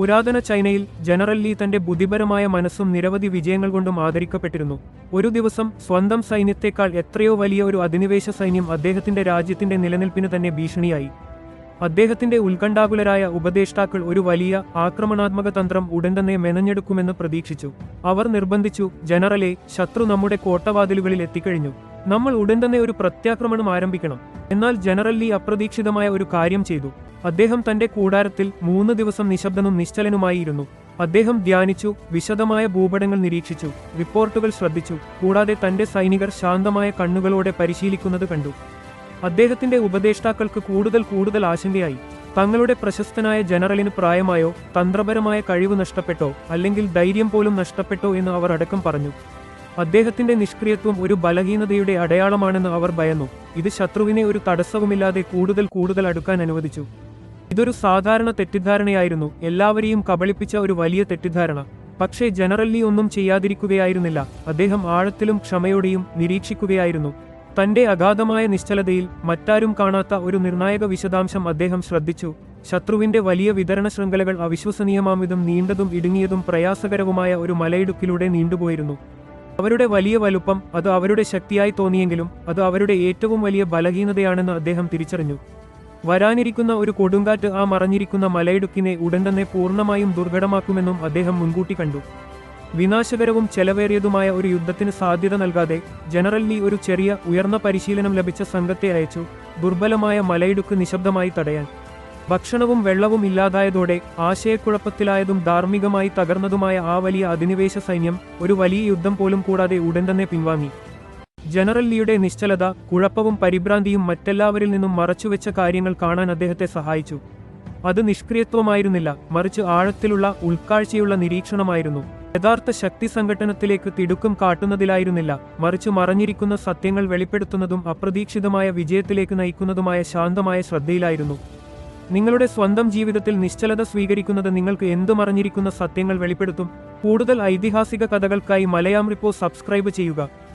പുരാതന ചൈനയിൽ general Lee തന്റെ ബുദ്ധിപരമായ മനസ്സും നിരവധി വിജയങ്ങൾ കൊണ്ടും ആദരിക്കപ്പെട്ടിരുന്നു. ഒരു ദിവസം സ്വന്തം സൈന്യത്തെക്കാൾ എത്രയോ വലിയ ഒരു അധിനിവേശ സൈന്യം അദ്ദേഹത്തിന്റെ രാജ്യത്തിന്റെ നിലനിൽപ്പിന് തന്നെ ഭീഷണിയായി. അദ്ദേഹത്തിന്റെ ഉത്കണ്ഠാകുലരായ ഉപദേഷ്ടാക്കൾ ഒരു വലിയ ആക്രമണാത്മക തന്ത്രം ഉടൻ തന്നെ മെനഞ്ഞെടുക്കുമെന്ന് പ്രതീക്ഷിച്ചു. അവർ നിർബന്ധിച്ചു ജനറലെ ശത്രു നമ്മുടെ കോട്ടവാതിലുകളിൽ എത്തിക്കഴിഞ്ഞു. നമ്മൾ ഉടൻ തന്നെ ഒരു പ്രത്യാക്രമണം ആരംഭിക്കണം. എന്നാൽ ജനറൽ ലീ അപ്രതീക്ഷിതമായ ഒരു കാര്യം ചെയ്തു. അദ്ദേഹം തന്റെ കൂടാരത്തിൽ മൂന്ന് ദിവസം നിശബ്ദനും നിശ്ചലനുമായിരുന്നു. അദ്ദേഹം ധ്യാനിച്ചു വിശദമായ ഭൂപടങ്ങൾ നിരീക്ഷിച്ചു റിപ്പോർട്ടുകൾ ശ്രദ്ധിച്ചു കൂടാതെ തന്റെ സൈനികർ ശാന്തമായ കണ്ണുകളോടെ പരിശീലിക്കുന്നത് കണ്ടു. അദ്ദേഹത്തിന്റെ ഉപദേഷ്ടാക്കൾക്ക് കൂടുതൽ കൂടുതൽ ആശങ്കയായി. തങ്ങളുടെ പ്രശസ്തനായ ജനറലിന് പ്രായമായോ തന്ത്രപരമായ കഴിവ് നഷ്ടപ്പെട്ടോ അല്ലെങ്കിൽ ധൈര്യം പോലും നഷ്ടപ്പെട്ടോ എന്ന് അവർ അടക്കം പറഞ്ഞു. അദ്ദേഹത്തിന്റെ നിഷ്ക്രിയത്വം ഒരു ബലഹീനതയുടെ അടയാളമാണെന്ന് അവർ ഭയന്നു. ഇത് ശത്രുവിനെ ഒരു തടസ്സവുമില്ലാതെ കൂടുതൽ കൂടുതൽ അടുക്കാൻ അനുവദിച്ചു. ഇതൊരു സാധാരണ തെറ്റിദ്ധാരണയായിരുന്നു. എല്ലാവരെയും കബളിപ്പിച്ച ഒരു വലിയ തെറ്റിദ്ധാരണ. പക്ഷേ ജനറല്ലി ഒന്നും ചെയ്യാതിരിക്കുകയായിരുന്നില്ല. അദ്ദേഹം ആഴത്തിലും ക്ഷമയോടെയും നിരീക്ഷിക്കുകയായിരുന്നു. തന്റെ അഗാധമായ നിശ്ചലതയിൽ മറ്റാരും കാണാത്ത ഒരു നിർണായക വിശദാംശം അദ്ദേഹം ശ്രദ്ധിച്ചു. ശത്രുവിന്റെ വലിയ വിതരണ ശൃംഖലകൾ അവിശ്വസനീയമാംവിധം നീണ്ടതും ഇടുങ്ങിയതും പ്രയാസകരവുമായ ഒരു മലയിടുക്കിലൂടെ നീണ്ടുപോയിരുന്നു. അവരുടെ വലിയ വലുപ്പം അത് അവരുടെ ശക്തിയായി തോന്നിയെങ്കിലും അത് അവരുടെ ഏറ്റവും വലിയ ബലഹീനതയാണെന്ന് അദ്ദേഹം തിരിച്ചറിഞ്ഞു. വരാനിരിക്കുന്ന ഒരു കൊടുങ്കാറ്റ് ആ മറഞ്ഞിരിക്കുന്ന മലയിടുക്കിനെ ഉടൻ തന്നെ പൂർണമായും ദുർഘടമാക്കുമെന്നും അദ്ദേഹം മുൻകൂട്ടി കണ്ടു. വിനാശകരവും ചെലവേറിയതുമായ ഒരു യുദ്ധത്തിന് സാധ്യത നൽകാതെ ജനറൽ ലീ ഒരു ചെറിയ ഉയർന്ന പരിശീലനം ലഭിച്ച സംഘത്തെ അയച്ചു ദുർബലമായ മലയിടുക്ക് നിശബ്ദമായി തടയാൻ. ഭക്ഷണവും വെള്ളവും ഇല്ലാതായതോടെ ആശയക്കുഴപ്പത്തിലായതും ധാർമ്മികമായി തകർന്നതുമായ ആ വലിയ അധിനിവേശ സൈന്യം ഒരു വലിയ യുദ്ധം പോലും കൂടാതെ ഉടൻ തന്നെ പിൻവാങ്ങി. ജനറൽ ലീയുടെ നിശ്ചലത കുഴപ്പവും പരിഭ്രാന്തിയും മറ്റെല്ലാവരിൽ നിന്നും മറച്ചുവെച്ച കാര്യങ്ങൾ കാണാൻ അദ്ദേഹത്തെ സഹായിച്ചു. അത് നിഷ്ക്രിയത്വമായിരുന്നില്ല മറിച്ച് ആഴത്തിലുള്ള ഉൾക്കാഴ്ചയുള്ള നിരീക്ഷണമായിരുന്നു. യഥാർത്ഥ ശക്തി സംഘടനത്തിലേക്ക് തിടുക്കം കാട്ടുന്നതിലായിരുന്നില്ല മറിച്ച് മറഞ്ഞിരിക്കുന്ന സത്യങ്ങൾ വെളിപ്പെടുത്തുന്നതും അപ്രതീക്ഷിതമായ വിജയത്തിലേക്ക് നയിക്കുന്നതുമായ ശാന്തമായ ശ്രദ്ധയിലായിരുന്നു. നിങ്ങളുടെ സ്വന്തം ജീവിതത്തിൽ നിശ്ചലത സ്വീകരിക്കുന്നത് നിങ്ങൾക്ക് എന്തു മറഞ്ഞിരിക്കുന്ന സത്യങ്ങൾ വെളിപ്പെടുത്തും. കൂടുതൽ ഐതിഹാസിക കഥകൾക്കായി മലയാം റിപ്പോ സബ്സ്ക്രൈബ് ചെയ്യുക.